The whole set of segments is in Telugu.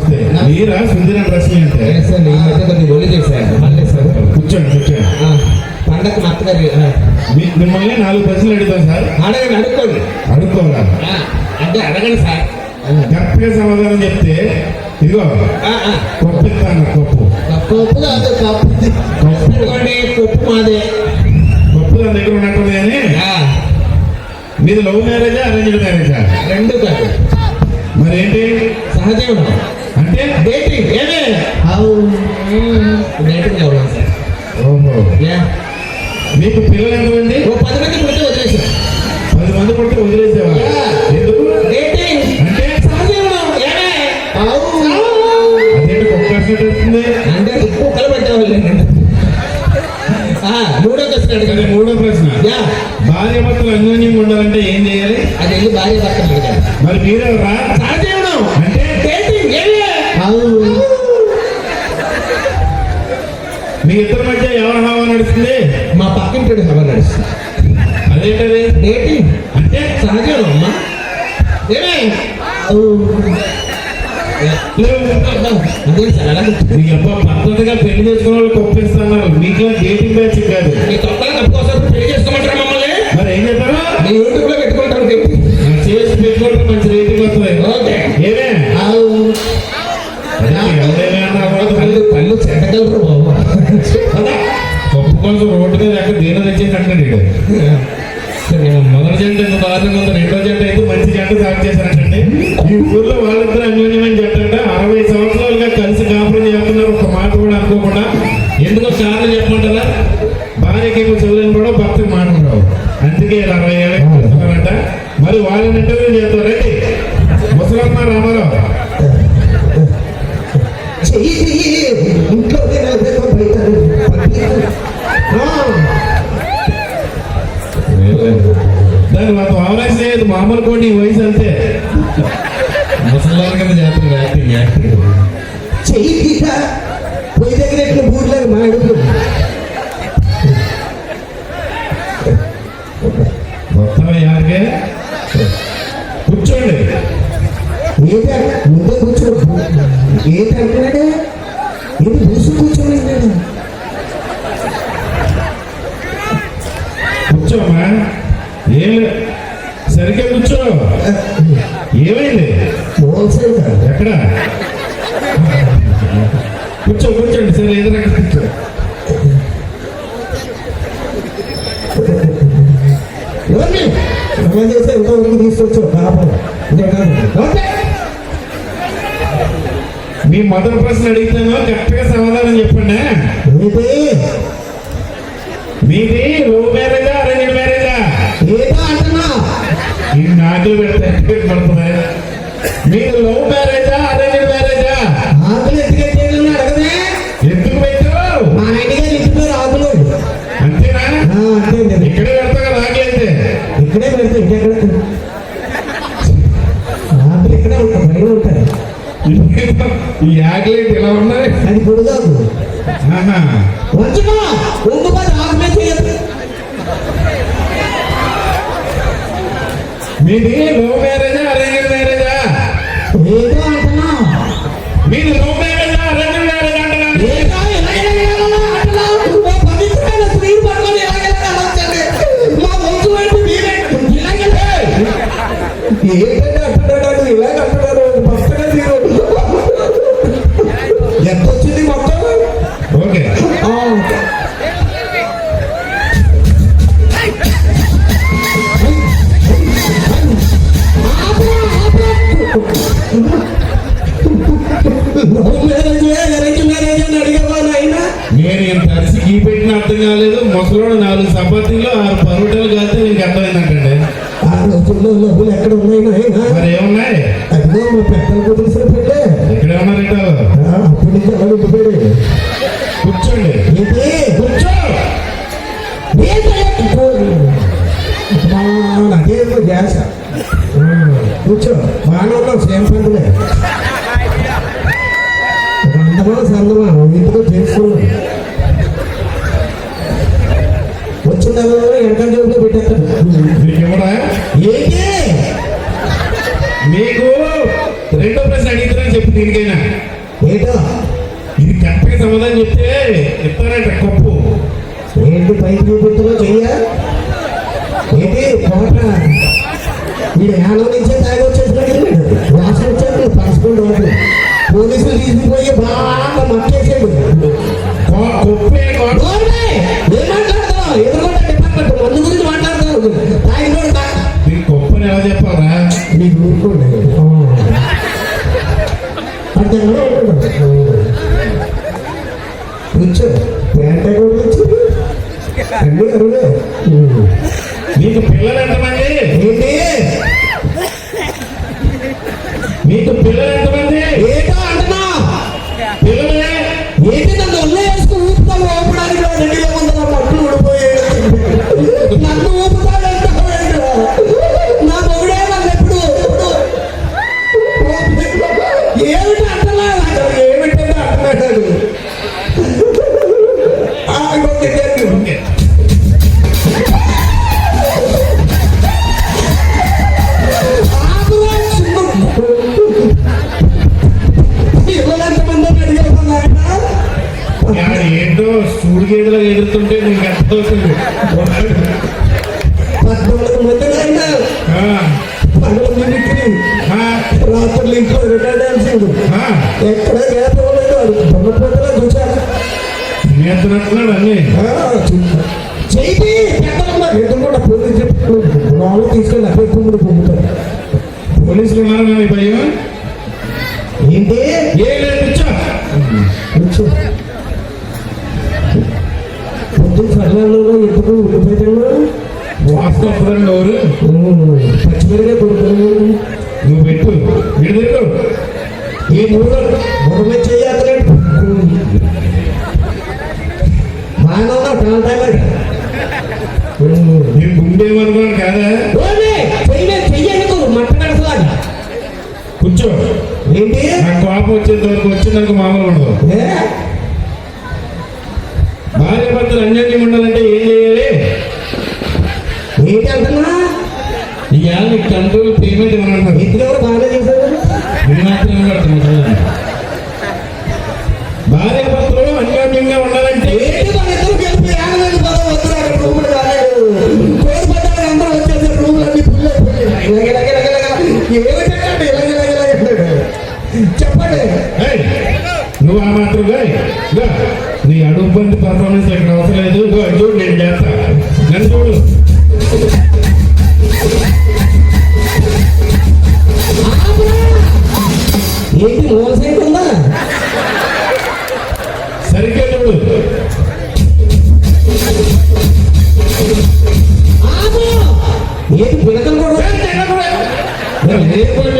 నమస్తే. మీరా? సుందర ప్రశ్న అంటే? సార్ ఈ మధ్య కొద్దిగా ఒళ్ళు చేశారు మళ్ళీ సార్ కూర్చోండి కూర్చోండి. పండగ మా అత్తగారు మిమ్మల్ని నాలుగు ప్రశ్నలు అడుగుతాం సార్. అడగండి అడుక్కోండి. అడుక్కోవాలా? అంటే అడగండి సార్ కరెక్ట్గా సమాధానం చెప్తే ఇదిగో. కొప్పు ఇస్తాను కొప్పు. కప్పు కాదు కప్పు. కప్పు. ఇదిగోండి కప్పు మాదే. కొప్పు దాని దగ్గర ఉన్నట్టుంది కానీ మీది లవ్ మ్యారేజా అరేంజ్డ్ మ్యారేజా? రెండు కాదు. మరి ఏంటి సహజీవనం. డేటింగ్ ఏమే డేటింగ్ ఎవరు సార్ ఓహో యా. మీకు పిల్లలు ఎంతమంది ఓ పది మంది పుడితే వదిలేసా పది మంది కొట్టి వదిలేసావా ఎందుకు డేటింగ్ అంటే సహజీవనం ఏమే అదేంటి వస్తుంది అంటే కుక్కలు పెట్టేవాళ్ళు మూడో క్వశ్చన్ సరే మూడో ప్రశ్న యా భార్య భర్తలు అన్యోన్యంగా ఉండాలంటే ఏం చేయాలి అది వెళ్ళి భార్య భర్తలు మరి మీరెవరా సహజీవనం అంటే డేటింగ్ మీ ఇద్దరి మధ్య ఎవరి హావా నడుస్తుంది? మా పక్కింటి హవా నడుస్తుంది. అదేంటది డేటింగ్ అంటే సహజీవనం అమ్మా. ఏమే? అదే సార్ అలా మీ అబ్బా పద్ధతిగా పెళ్ళి చేసుకున్న వాళ్ళు కొప్పిస్తున్నారు మీకు డేటింగ్ బ్యాచ్ కాదు. మీ తొక్కలు కప్పుకోసం పెళ్ళి చేసుకోమంటారా మమ్మల్ని? మరి ఏం చెప్తారు మీ యూట్యూబ్లో పెట్టుకుంటారు డేటింగ్ పళ్ళు బాబు కదా, రోడ్డు మీద ఎక్కడ దేని తెచ్చేసి అంటాడు మొదటి జంట ఎంత దారుణంగా ఉంది రెండో జంట అయితే మంచి జంట సాగు చేశారంటే ఈ ఊర్లో వాళ్ళిద్దరూ అన్యోన్యమైన జంట అంటే అరవై సంవత్సరాలుగా కలిసి కాపురం చేస్తున్నారు ఒక మాట కూడా అనుకోకుండా ఎందుకో కారణం దాని మాకు అవరాశం లేదు మామూలు కూడా నీ వయసు అంతే ముసలి కింద చేస్తుంది యాక్టింగ్ యాక్టింగ్ చెయ్యి తీట పొయ్యి దగ్గర ఇట్లా బూట్లేదు మా అడుగు మొత్తం యారికే కూర్చోండి ఏంటి ముందే కూర్చో. ఏమైంది? ఎక్కడ? కూర్చో కూర్చోండి సరే ఎదురు కూర్చో. తీసుకొచ్చు. ఓకే మీ మొదటి ప్రశ్న అడిగితేనో కరెక్ట్గా సమాధానం చెప్పండి. మీది లవ్ మ్యారేజా అరేంజ్ మ్యారేజా? ఏదో అంటున్నా. ఈ నాకులు పెడితే పడుతుంది మీది లవ్ మ్యారేజా అరేంజ్ మ్యారేజా ఆకులు ఎత్తుకెట్టేయాలని అడగదే. ఎందుకు పెట్టావు? మా నాయన గారు ఇంటి పేరు ఆకులు అంతేనా అంతే. ఇక్కడే పెడతా కదా ఆకలైతే ఇక్కడే పెడితే ఇంకెక్కడ? ఆకులు ఇక్కడే ఉంటాయి? బయట ఉంటాయి. ఈ ఆకలైతే ఇలా ఉన్నాయి? అది పొడుగాకు. వంచుకో. మీది లవ్ నేను ఇంత అరిసి గీ పెట్టిన అర్థం కాలేదు. ముసలోడు నాలుగు చపాతీలు ఆరు పరోటాలు కాస్తే నీకు ఆ రోజుల్లో లవ్వులు ఎక్కడ ఉన్నాయి? మరి ఏమున్నాయి? అదిగో మా పెద్దలు కుదిరిసిన పెళ్ళే ఎక్కడ ఉన్నారంటావు ఆ, అప్పటి నుంచి అలా ఉండిపోయాడు కూర్చోండి. కూర్చో నాకేమో గ్యాస్? కూర్చో. బాగానే ఉన్నావు సేమ్ పండుగ అందమా సందమా ఇంటితో తెలుసుకున్నాం వచ్చిన వెనకాల జోబులో పెట్టేస్తాడు ఇవ్వడా ఏంటి మీకు రెండో ప్రశ్న అడిగితే చెప్పి చెప్పు దీనికైనా. ఏటో? ఇది కరెక్ట్గా సమాధానం చెప్తే చెప్తానంట కప్పు. ఏంటి పైకి చూపుతున్నా చెయ్య? ఏంటి? కోట వీడు యానం కూర్చో పేంట వచ్చింది అన్ని అరులే మీకు పిల్లలు ఎంతమంది ఏంటి? మీకు పిల్లలు ఎంతమంది ఏటో అంటున్నా? పిల్లలే. ఏంటి నన్ను వేసుకుని ఊపుతావు ఊపడానికి రెడ్డిలో ఉంది నా పట్టులు ఊడిపోయాడు నన్ను ఊపుతాడు అంటావు నా మొగుడే నన్ను ఎప్పుడు ఎప్పుడు ఆ, పగల మిమిక్రీ రాత్రులు ఇంట్లో రిటైర్ ఎక్కడ గ్యాప్ ఇవ్వలేదు దొంగపోతలా చూసాను తినేస్తున్నట్టున్నాడు అన్ని చేయి ఎదురు కూడా పోలీసు వాళ్ళు తీసుకెళ్ళి అక్కడ కుమ్ముడు పోలీసులు ఉన్నారు కానీ భయం ఏంటి ఏ ఎవరు కొడుకున్నాను నువ్వు పెట్టు. విడుదలకు ఈ మూడు మూడు చేయాలి బాగా టైం నేను గుండేమనుకున్నాను కాదా? కూర్చో. ఏంటి? నాకు కోపం వచ్చేంత వరకు వచ్చిందనుకో మామూలు ఉండదు? భార్య భర్తలు అన్యోన్యం ఉండాలంటే ఏం ఏంటి అంటున్నా? ఇవాళ నీకు కంట్రోల్ పేమెంట్ ఇవ్వనంటారు ఇద్దరు ఎవరు బాగానే చేశారు మాత్రమే భార్య భర్తలు అన్యోన్యంగా ఉండాలంటే కోడి. చెప్పండి. నువ్వు ఆ మాత్రం నీ అడుగు బండి పర్ఫార్మెన్స్ ఇక్కడ అవసరం లేదు. చూడు నేను చేస్తా. నన్ను చూడు! ఏంటి మూల సైట్ ఉందా? సరిగ్గా చూడు ఏంటి పిలకలు కూడా ఏయ్, తినకూడదు. ఏ పని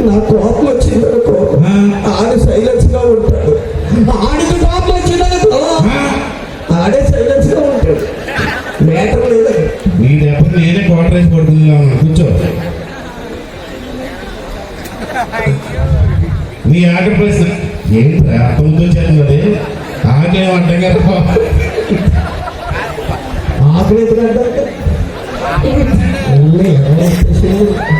నా కోపం వచ్చింది. ఆడు సైలెన్స్గా ఉంటాడు. ఆడికి కోపం వచ్చింది అనుకో. ఆ, ఆడే సైలెన్స్గా ఉంటాడు. మేటర్ లేదు నీ దెబ్బ నేనే క్వార్టర్ రైస్ పడుతుంది కూర్చో. నీ ఆఖరి ప్రశ్న ఏంటి అర్థంతో రా. ఆకలి ఎందుకంటే వీరుడికి రాకుండా చెప్తాను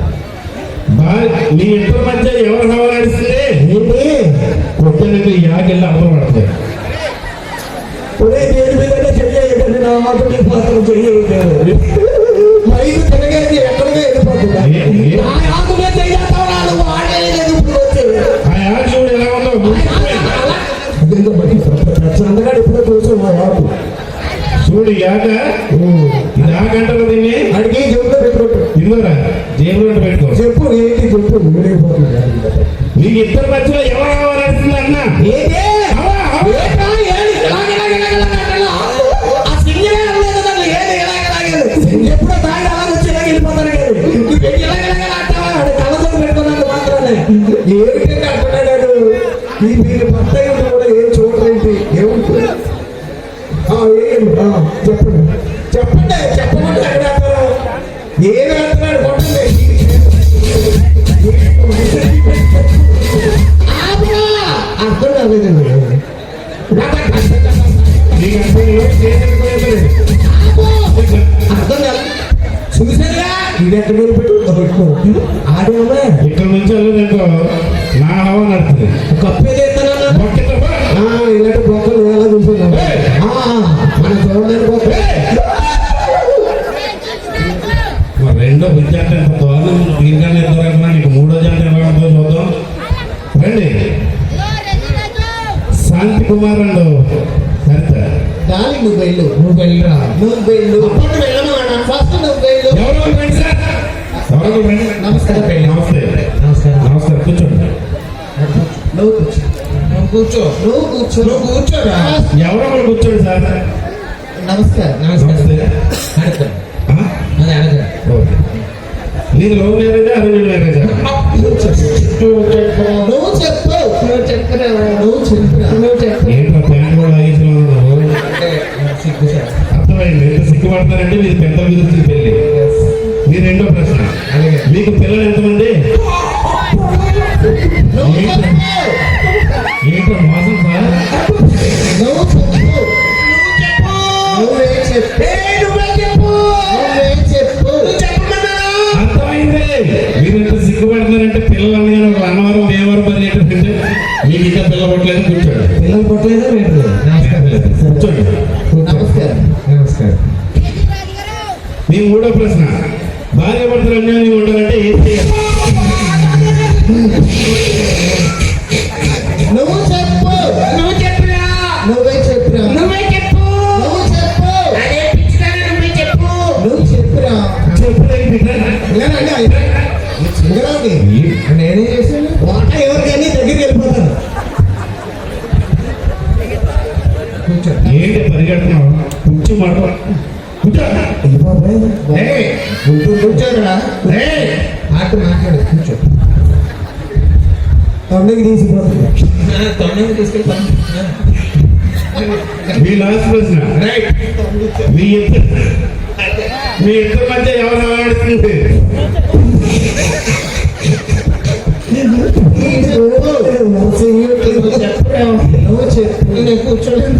భార్య నీ ఇద్దరి మధ్య ఎవరు హవా నడుస్తుంది ఏంటి పొద్దున్నది యాకెళ్ళి అమలు పడుతుంది ఒరే దేని మీద చెయ్యండి నా మాత్రం నీ పాత్ర చెయ్యండి మైకు తిరగేది ఎక్కడికి వెళ్ళిపోతుందా ఏ- ఏ- నా ఆకు చూడు మరి యాక ఇది ఆకంటారు దీన్ని అడిగి జబ్బులో పెట్టుకోండి. ఇదిగోరా జేబులో పెట్టుకో. చెప్పు ఏంటి చెప్పు మీకు ఇద్దరు మధ్యలో ఎవరు కావాలంటుంది అన్న? ఏదే? అవా, అవా. ఏటా ఏది? ఇలాగ చెప్పండి. చెప్పండి చెప్పమంటే ఎక్కడ అంటారు? ఏమి అంటున్నాడు కొట్టండి! అర్థం కాలేదండి. అర్థం కాదు చూసారా ఇది ఎక్కడ పెట్టు ఆడేమో ఇక్కడ నుంచి వెళ్ళదనుకో నా హవా నడుతుంది కప్పేది ఎత్తనా మొక్కితో పో. ఇలాంటి బొక్కలు ఎలా చూస్తున్నాం మన చూడలేని బొక్క రెండో విద్యార్థి ఎంత దారుణం దీనికన్నా ఎంత రకమా నీకు మూడో జాతి ఎలా ఉంటుందో చూద్దాం. రండి. శాంతి కుమార్ అండు. సరిత. దాని నువ్వు వెళ్ళు నువ్వు వెళ్ళరా నువ్వు వెళ్ళు అప్పుడు వెళ్ళమా ఫస్ట్ నువ్వు వెళ్ళు ఎవరో రండి సార్ ఎవరో రండి నమస్కారం. నమస్తే నమస్కారం నమస్తే కూర్చోండి నువ్వు కూర్చో నువ్వు కూర్చో. నువ్వు కూర్చో. నువ్వు కూర్చోరా ఎవరో ఒకరు కూర్చోండి సార్? నమస్కారం నమస్తే. అడగ ఆ? అది అడగ ఓకే. నీది లవ్ మ్యారేజా అరేంజ్ మ్యారేజా? నువ్వు చెప్పు. నువ్వు చెప్పు. నువ్వు చెప్పురా నువ్వు చెప్పురా. నువ్వు చెప్పు ఏంటో ప్యాంట్ కూడా ఐదులో ఉన్నావు సిగ్గు సార్. అర్థమైంది. ఎంత సిగ్గుపడతారంటే మీది పెద్ద విరుద్ధి పెళ్ళి మీ రెండో ప్రశ్న. అలాగే. మీకు పిల్లలు ఎంతమంది? నువ్వు చెప్పు ఏంటో మోసం సార్ నువ్వు చెప్పు నువ్వే చెప్పు నువ్వే చెప్పు నువ్వే చెప్పు అర్థమైంది మీరు ఎంత సిగ్గుపడుతున్నారంటే పిల్లలు అనగానే ఒక అన్నవరం దేవరం బదిలేటంటే మీకు ఇంకా పిల్ల పట్టలేదు కూర్చోండి పిల్లలు పట్టలేదా లేదు కూర్చోండి నమస్కారం నమస్కారం మీ మూడో ప్రశ్న భార్య భర్తలు అన్యాయం ఉండాలంటే ఏం చేయాలి చెప్పలేదు నేనేం చేశాను వాట ఎవరికైనా దగ్గరికి వెళ్ళిపోతాను ఏంటి పరిగెడుతున్నావు కూర్చో మాట కూర్చో కూర్చోరా ఆట మాట్లాడు కూర్చో తొండకి తీసుకుపోతుంది తొండకి తీసుకెళ్తాను మీ లాస్ట్ ప్రశ్న. రైట్ మీ మీ ఇద్దరి మధ్య ఎవరు ఆడుతుంది నువ్వు చెప్పు నేను కూర్చోలేదు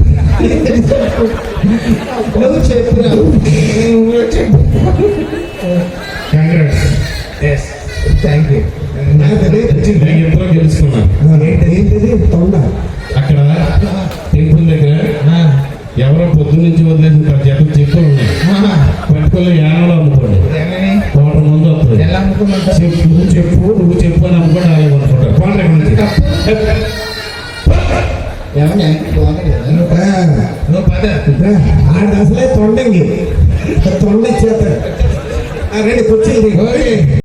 నువ్వు చెప్పురా నువ్వు చెప్పు థ్యాంక్ యూ గెలుచుకున్నాను. అక్కడ టెంపుల్ దగ్గర ఎవరో పొద్దు నుంచి వదిలేసిన చెప్పు ఉన్నాయి. పట్టుకొని యానంలో అమ్ముకోండి కోట ముందు వస్తుంది. చెప్పు చెప్పు నువ్వు చెప్పు అని అమ్ముకోండి అలాగే అనుకుంటారు పద. ఆడ అసలే తొండంగి. తొండ ఇచ్చేస్తాడు రండి కూర్చోండి.